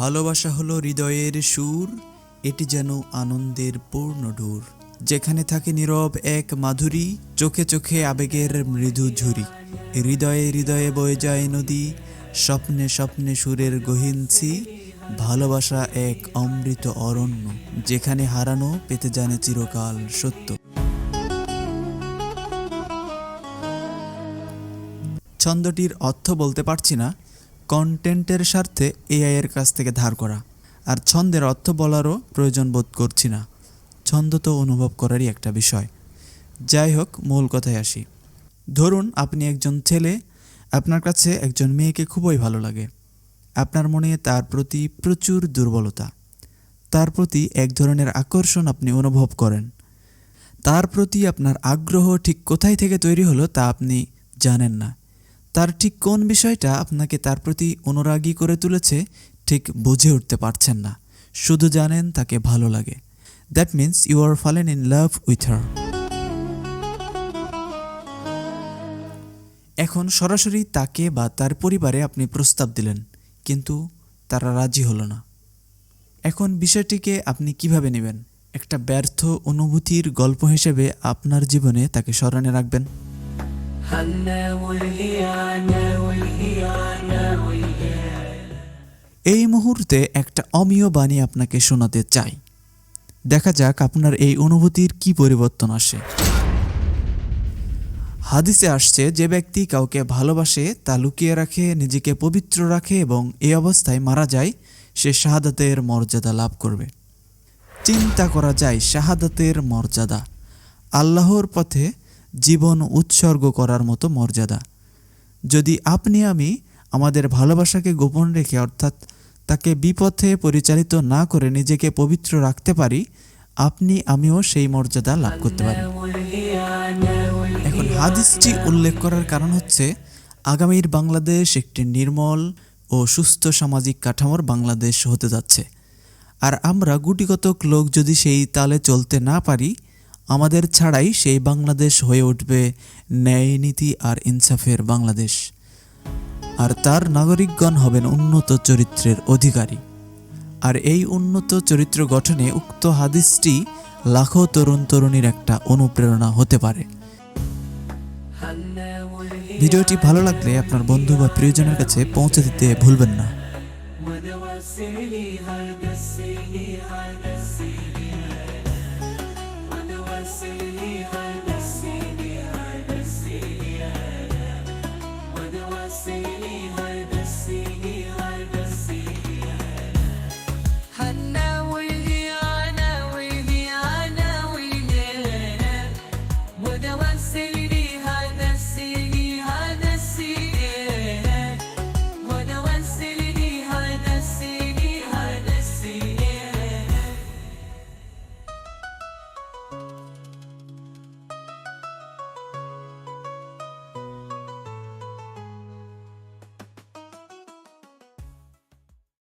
ভালোবাসা হলো হৃদয়ের সুর, এটি যেন আনন্দের পূর্ণ ঢুর যেখানে থাকে নীরব এক মাধুরী, চোখে চোখে আবেগের মৃদু ঝুরি। হৃদয়ে হৃদয়ে বয়ে যায় নদী, স্বপ্নে স্বপ্নে সুরের গহিনছি। ভালোবাসা এক অমৃত অরণ্য, যেখানে হারানো পেতে জানে চিরকাল সত্য। ছন্দটির অর্থ বলতে পারছি না। কন্টেন্টের স্বার্থে এআই এর কাছ থেকে ধার করা। আর ছন্দের অর্থ বলারও প্রয়োজন বোধ করছি না। ছন্দ তো অনুভব করারই একটা বিষয়। যাই হোক, মূল কথায় আসি। ধরুন আপনি একজন ছেলে, আপনার কাছে একজন মেয়েকে খুবই ভালো লাগে। আপনার মনে তার প্রতি প্রচুর দুর্বলতা। তার প্রতি এক ধরনের আকর্ষণ আপনি অনুভব করেন। তার প্রতি আপনার আগ্রহ ঠিক কোথায় থেকে তৈরি হলো তা আপনি জানেন না। তার ঠিক কোন বিষয়টা আপনাকে তার প্রতি অনুরাগী করে তুলেছে, ঠিক বুঝে উঠতে পারছেন না। শুধু জানেন তাকে ভালো লাগে। That means you are fallen in love with her এখন সরাসরি তাকে বা তার পরিবারে আপনি প্রস্তাব দিলেন, কিন্তু তারা রাজি হলো না। এখন বিষয়টিকে আপনি কীভাবে নেবেন? একটা ব্যর্থ অনুভূতির গল্প হিসেবে আপনার জীবনে তাকে স্মরণে রাখবেন। এই মুহূর্তে একটা অমীয় বাণী আপনাকে শোনাতে চাই। দেখা যাক আপনার এই অনুভূতির কি পরিবর্তন আসে। হাদিসে আসছে, যে ব্যক্তি কাউকে ভালোবাসে, তা লুকিয়ে রাখে, নিজেকে পবিত্র রাখে এবং এই অবস্থায় মারা যায়, সে শাহাদাতের মর্যাদা লাভ করবে। চিন্তা করা যায়, শাহাদাতের মর্যাদা আল্লাহর পথে জীবন উৎসর্গ করার মতো মর্যাদা। যদি আপনি আমি আমাদের ভালোবাসাকে গোপন রেখে, অর্থাৎ তাকে বিপথে পরিচালিত না করে নিজেকে পবিত্র রাখতে পারি, আপনি আমিও সেই মর্যাদা লাভ করতে পারি। এখন হাদিসটি উল্লেখ করার কারণ হচ্ছে, আগামীর বাংলাদেশ একটি নির্মল ও সুস্থ সামাজিক কাঠামোর বাংলাদেশ হতে যাচ্ছে। আর আমরা গুটিকতক লোক যদি সেই তালে চলতে না পারি আমাদের ছাড়াই সেই বাংলাদেশ হয়ে উঠবে ন্যায় নীতি আর ইনসাফের বাংলাদেশ। আর তার নাগরিকগণ হবেন উন্নত চরিত্রের অধিকারী। আর এই উন্নত চরিত্র গঠনে উক্ত হাদিসটি লাখো তরুণ তরুণীর একটা অনুপ্রেরণা হতে পারে। ভিডিওটি ভালো লাগলে আপনার বন্ধু বা প্রিয়জনের কাছে পৌঁছে দিতে ভুলবেন না। ونوسي هذا السيدي هذا ونوسي هذا السيدي